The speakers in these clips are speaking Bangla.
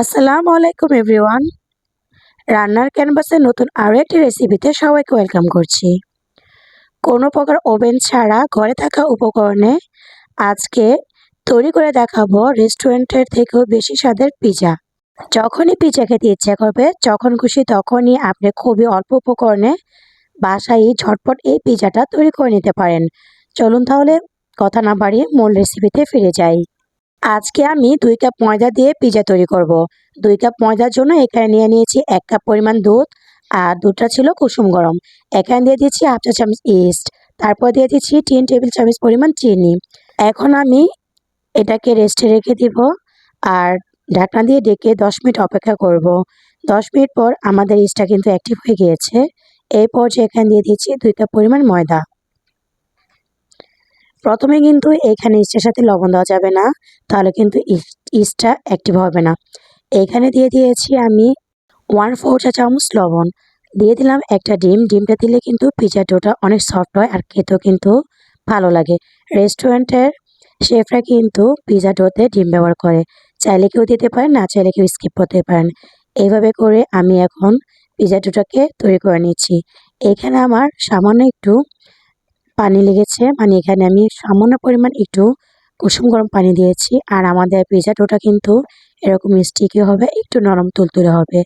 আসসালামু আলাইকুম, এভরিওয়ান। রান্নার ক্যানভাসে নতুন আরও একটি রেসিপিতে সবাইকে ওয়েলকাম করছি। কোনো প্রকার ওভেন ছাড়া ঘরে থাকা উপকরণে আজকে তৈরি করে দেখাবো রেস্টুরেন্টের থেকেও বেশি স্বাদের পিজা। যখনই পিজা খেতে ইচ্ছা করবে, যখন খুশি তখনই আপনি খুবই অল্প উপকরণে বাসায় ঝটপট এই পিজাটা তৈরি করে নিতে পারেন। চলুন তাহলে কথা না বাড়িয়ে মূল রেসিপিতে ফিরে যাই। আজকে আমি দুই কাপ ময়দা দিয়ে পিজা তৈরি করব। দুই কাপ ময়দার জন্য এখানে নিয়ে নিয়েছি এক কাপ পরিমাণ দুধ আর দুধটা ছিল কুসুম গরম। এখানে দিয়ে দিচ্ছি হাফ চা চামচ ইস্ট। তারপর দিয়ে দিচ্ছি তিন টেবিল চামচ পরিমাণ চিনি। এখন আমি এটাকে রেস্টে রেখে দিব আর ঢাকনা দিয়ে ডেকে দশ মিনিট অপেক্ষা করব। দশ মিনিট পর আমাদের ইস্টটা কিন্তু অ্যাক্টিভ হয়ে গিয়েছে। এই পর্যায়ে এখানে দিয়ে দিচ্ছি দুই কাপ পরিমাণ ময়দা। প্রথমে কিন্তু এখানে ইস্টের সাথে লবণ দেওয়া যাবে না, তাহলে কিন্তু ইস্টটা অ্যাক্টিভ হবে না। এখানে দিয়ে দিয়েছি আমি ওয়ান ফোর চা চামচ লবণ। দিয়ে দিলাম একটা ডিম, ডিমটা দিলে কিন্তু পিজা ডোটা অনেক সফট হয় আর খেতেও কিন্তু ভালো লাগে। রেস্টুরেন্টের শেফরা কিন্তু পিজা ডোতে ডিম ব্যবহার করে। চাইলে কেউ দিতে পারেন, না চাইলে কেউ স্কিপ করতে পারেন। এইভাবে করে আমি এখন পিজা ডোটাকে তৈরি করে নিচ্ছি। এখানে আমার সামান্য একটু পানি লেগেছে। মানে এখানে আমি সামান্য পরিমাণ একটু কুসুম গরম পানি দিয়েছি। আর আমাদের পিজা ডোটা কিন্তু এরকম স্টিকি হবে, একটু নরম তুলতুলে হবে।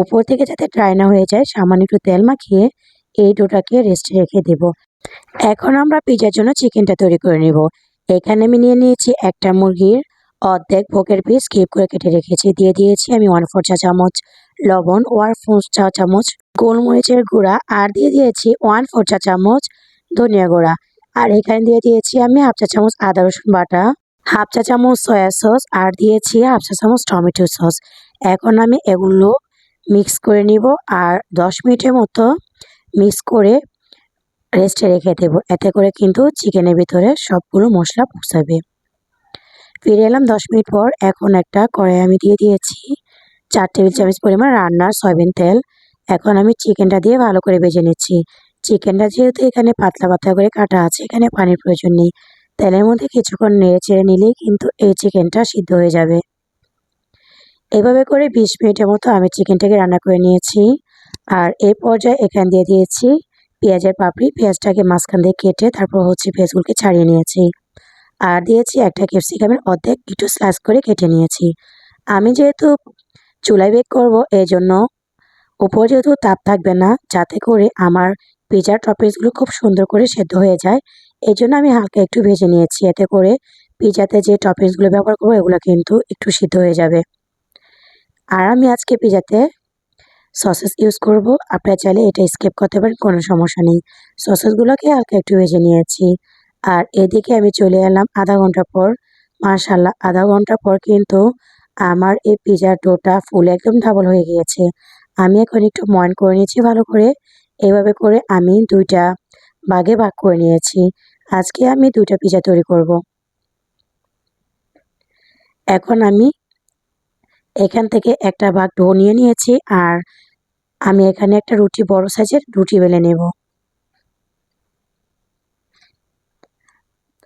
ওপর থেকে যাতে ড্রাই না হয়ে যায়, সামান্য একটু তেল মাখিয়ে এই ডোটাকে রেস্টে রেখে দেব। এখন আমরা পিজার জন্য চিকেনটা তৈরি করে নেব। এখানে আমি নিয়ে নিয়েছি একটা মুরগির অর্ধেক ভোগের পিস কিপ করে কেটে রেখেছি। দিয়ে দিয়েছি আমি ওয়ান ফোর চা চামচ লবণ ওয়ান ফোর চা চামচ গোলমরিচের গুঁড়া। আর দিয়ে দিয়েছি ওয়ান ফোর চা চামচ ধনিয়া গুঁড়া। আর এখানে দিয়ে দিয়েছি আমি হাফ চা চামচ আদা রসুন বাটা, হাফ চা চামচ সয়া সস, আর দিয়েছি হাফ চা চামচ টমেটো সস। এখন আমি এগুলো মিক্স করে নিব আর দশ মিনিটের মতো মিক্স করে রেস্টে রেখে দেব। এতে করে কিন্তু চিকেনের ভিতরে সবগুলো মশলা পৌঁছাবে। ফিরে এলাম দশ মিনিট পর। এখন একটা কড়াই আমি দিয়ে দিয়েছি চার টেবিল চামচ পরিমাণ রান্নার সয়াবিন তেল। এখন আমি চিকেনটা দিয়ে ভালো করে ভেজে নিচ্ছি। চিকেনটা যেহেতু এখানে পাতলা পাতলা করে কাটা আছে, এখানে পানির প্রয়োজন নেই। তেলের মধ্যে কিছুক্ষণ নেড়ে চেড়ে নিলেই কিন্তু এই চিকেনটা সিদ্ধ হয়ে যাবে। এভাবে করে বিশ মিনিটের মতো আমি চিকেনটাকে রান্না করে নিয়েছি। আর এই পর্যায়ে এখানে দিয়ে দিয়েছি পেঁয়াজের পাপড়ি। পেঁয়াজটাকে মাঝখান দিয়ে কেটে তারপর হচ্ছে পেঁয়াজগুলোকে ছাড়িয়ে নিয়েছি। আর দিয়েছি একটা ক্যাপসিকামের অর্ধেক একটু স্লাইস করে কেটে নিয়েছি। আমি যেহেতু চুলায় বেক করব এই জন্য উপর যেহেতু তাপ থাকবে না, যাতে করে আমার পিজার টপিংসগুলো খুব সুন্দর করে সেদ্ধ হয়ে যায়। এই জন্য আমি হালকা একটু ভেজে নিয়েছি, এতে করে পিজাতে যে টপিংসগুলো ব্যবহার করব, এগুলো কিন্তু একটু সিদ্ধ হয়ে যাবে। আর আমি আজকে পিজাতে সসেস ইউজ করব। আপনারা চাইলে এটা স্কেপ করতে পারেন, কোনো সমস্যা নেই। সসেসগুলোকে হালকা একটু ভেজে নিয়েছি। আর এদিকে আমি চলে এলাম আধা ঘণ্টা পর। মার্শাল্লাহ আধা ঘণ্টা পর কিন্তু আমার এই পিজার ডোটা ফুল একদম ডাবল হয়ে গিয়েছে। আমি এখন একটু ময়ন করে নিয়েছি ভালো করে। এভাবে করে আমি দুইটা বাগে ভাগ করে নিয়েছি। আজকে আমি দুইটা পিজা তৈরি করব। এখন আমি এখান থেকে একটা ভাগ ডো নিয়ে নিয়েছি আর আমি এখানে একটা রুটি, বড় সাইজের রুটি বেলে নেব।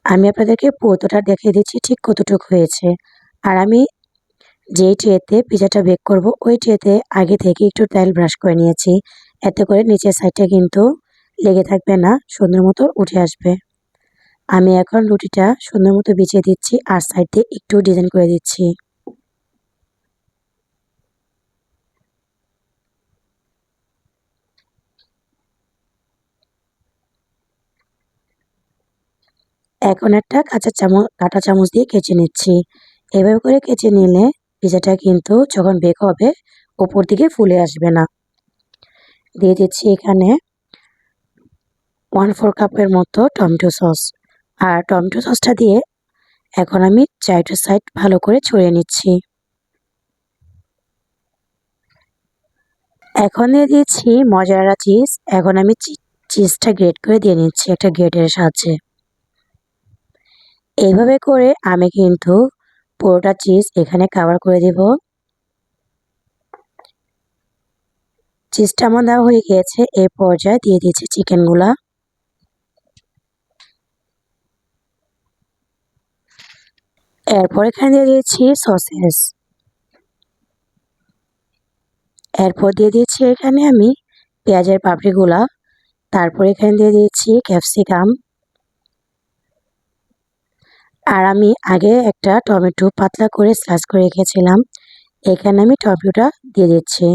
আমি আপনাদেরকে পোতোটা দেখিয়ে দিচ্ছি ঠিক কতটুকু হয়েছে। আর আমি যেই ট্রেতে পিজাটা বেক করব, ওই ট্রেতে আগে থেকে একটু তেল ব্রাশ করে নিয়েছি। এতে করে নিচের সাইডটা কিন্তু লেগে থাকবে না, সুন্দর মতো উঠে আসবে। আমি এখন রুটিটা সুন্দর মতো বিছিয়ে দিচ্ছি আর সাইড দিয়ে একটু ডিজাইন করে দিচ্ছি। এখন একটা কাঁচা চামচ, কাঁটা চামচ দিয়ে কেচে নিচ্ছি। এভাবে করে কেচে নিলে পিজাটা কিন্তু যখন বেক হবে ওপর দিকে ফুলে আসবে না। দিয়ে দিচ্ছি এখানে ওয়ান ফোর কাপের মতো টমেটো সস আর টমেটো সসটা দিয়ে এখন আমি চারটা সাইড ভালো করে ছড়িয়ে নিচ্ছি। এখন দিয়ে দিচ্ছি মজারা চিজ এখন আমি চিজটা গ্রেট করে দিয়ে নিচ্ছি একটা গ্রেটের সাহায্যে। এইভাবে করে আমি কিন্তু পুরোটা চিজ এখানে কাভার করে দেব। চিজটা আমার দেওয়া হয়ে গিয়েছে। এই পর্যায়ে দিয়ে দিয়েছি চিকেনগুলা এরপর এখানে দিয়ে দিয়েছি সসেস এরপর দিয়ে দিয়েছি এখানে আমি পেঁয়াজের পাপড়িগুলা। তারপর এখানে দিয়ে দিয়েছি ক্যাপসিকাম আর আমি আগে একটা টমেটো পাতলা করে স্লাইস করে রেখেছিলাম। এখানে আমি টমেটোটা দিয়ে দিচ্ছি।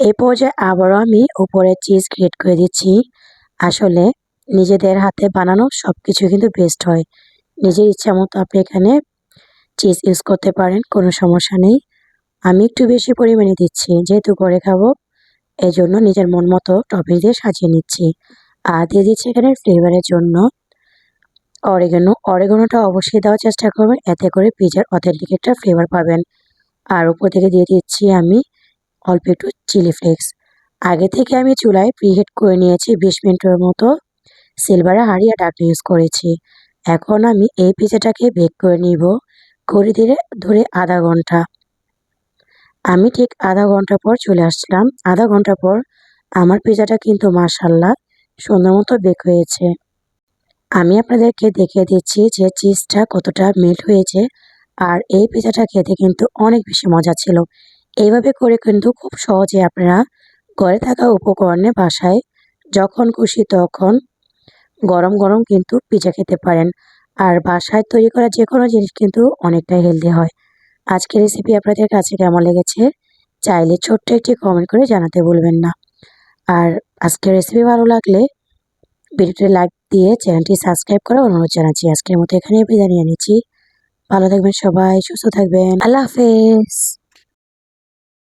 এই পর্যায়ে আবারও আমি উপরে চিজ গ্রেট করে দিচ্ছি। আসলে নিজেদের হাতে বানানো সব কিছু কিন্তু বেস্ট হয়। নিজের ইচ্ছা মতো আপনি এখানে চিজ ইউজ করতে পারেন, কোনো সমস্যা নেই। আমি একটু বেশি পরিমাণে দিচ্ছি, যেহেতু করে খাব এই জন্য নিজের মন মতো টপিং দিয়ে সাজিয়ে নিচ্ছি। আর দিয়ে দিচ্ছি এখানে ফ্লেভারের জন্য অরেগানো অরেগানোটা অবশ্যই দেওয়ার চেষ্টা করবেন, এতে করে পিজার অথেন্টিক একটা ফ্লেভার পাবেন। আর উপর থেকে দিয়ে দিচ্ছি আমি অল্প একটু চিলি ফ্লেক্স আগে থেকে আমি চুলায় প্রিহিট করে নিয়েছি বিশ মিনিটের মতো। সিলভারে হাঁড়ি আর ডাকনা ইউজ করেছি। এখন আমি এই পিজাটাকে বেক করে নিব ঘড়ি ধীরে ধরে আধা ঘণ্টা। আমি ঠিক আধা ঘণ্টা পর চলে আসছিলাম। আধা ঘণ্টা পর আমার পিজাটা কিন্তু মার্শাল্লাহ সুন্দর মতো বেক হয়েছে। আমি আপনাদেরকে দেখিয়ে দিচ্ছি যে চিজটা কতটা মেল্ট হয়েছে। আর এই পিজাটা খেতে কিন্তু অনেক বেশি মজা ছিল। এইভাবে করে কিন্তু খুব সহজে আপনারা ঘরে থাকা উপকরণে বাসায় যখন খুশি তখন গরম গরম কিন্তু পিজা খেতে পারেন। আর বাসায় তৈরি করা যে কোনো জিনিস কিন্তু অনেকটাই হেলদি হয়। আজকের রেসিপি আপনাদের কাছে কেমন লেগেছে চাইলে ছোট্ট একটি কমেন্ট করে জানাতে ভুলবেন না। আর আজকের রেসিপি ভালো লাগলে ভিডিওটি লাইক দিয়ে চ্যানেলটি সাবস্ক্রাইব করে অনুরোধ জানাচ্ছি। আজকের মতো এখানে বিদায় নিয়ে নিচ্ছি। ভালো থাকবেন সবাই, সুস্থ থাকবেন। আল্লাহ হাফেজ।